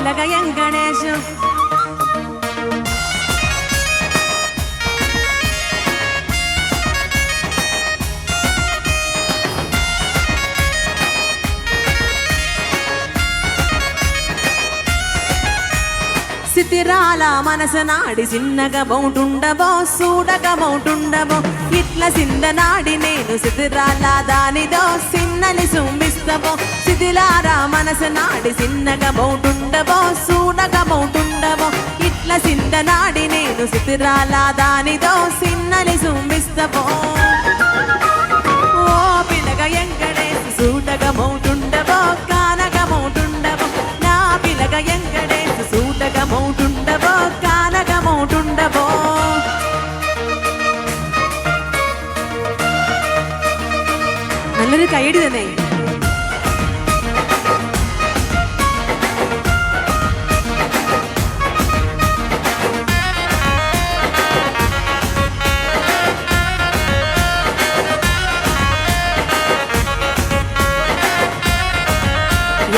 लगाया गणेश। సితిరాల మనసు నాడి చిన్నగా బౌంటుండబో సూడగా బౌంటుండబో ఇట్ల సిందనాడి నేను సితిరాల దానిదో సిన్నని సుంబిస్తబో సితిలార మనసు నాడి చిన్నగా బౌంటుండబో సూడగా బౌంటుండబో ఇట్ల సిందనాడి నేను సితిరాల దానిదో సిన్నని సుంబిస్తబో ఓ పిలగ ఎంకడే సూటగా బౌటు നല്ലൊരു കൈയടി തന്നെ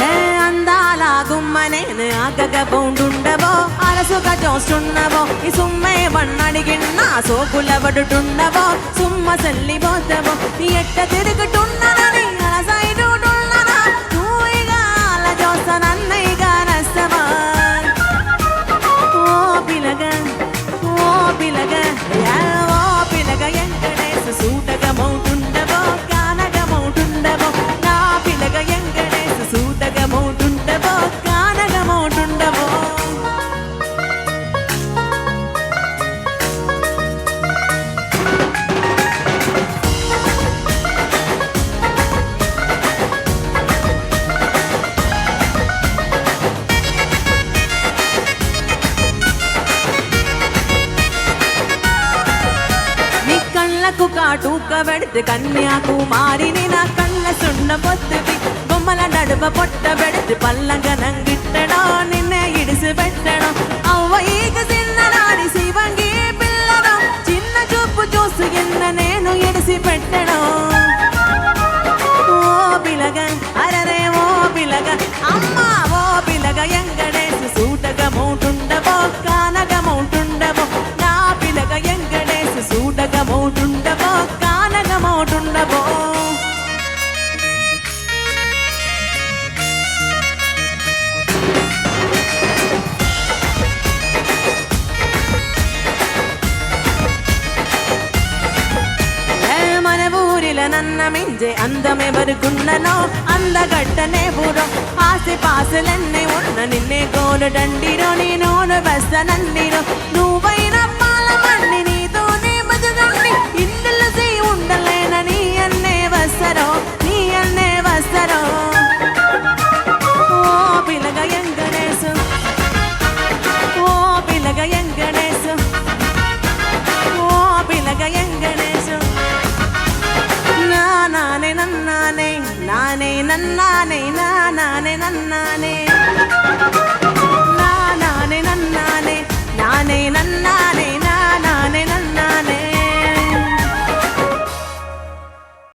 ఏ అందాల గుమ్మనేను ఆగగ బౌండుండవో అలసుగా చూస్తున్నవో ఈ సుమ్మే వన్నడిగిన్నా సోకులబడుతుండవో సుమ్మ సల్లిపోతవో ఎట్ట తిరుగుతున్నా కళ్ళకు కాటుక పెడితే కన్యాకుమారిని నా కళ్ళ సున్న పొత్తువి బొమ్మల నడుమ పొట్ట పెడితే పల్లంగా నంగిట్టడం ఊరిల నన్న మింజే అందమెవరుకున్ననో అందగట్టనే ఊరో. ఆసి పాసలన్నీ ఉన్న నిన్నే గోలు డండిరో నీ నోను బెస్తనండిరో నువ్వైన நானே நன்னானே நானே நன்னானே.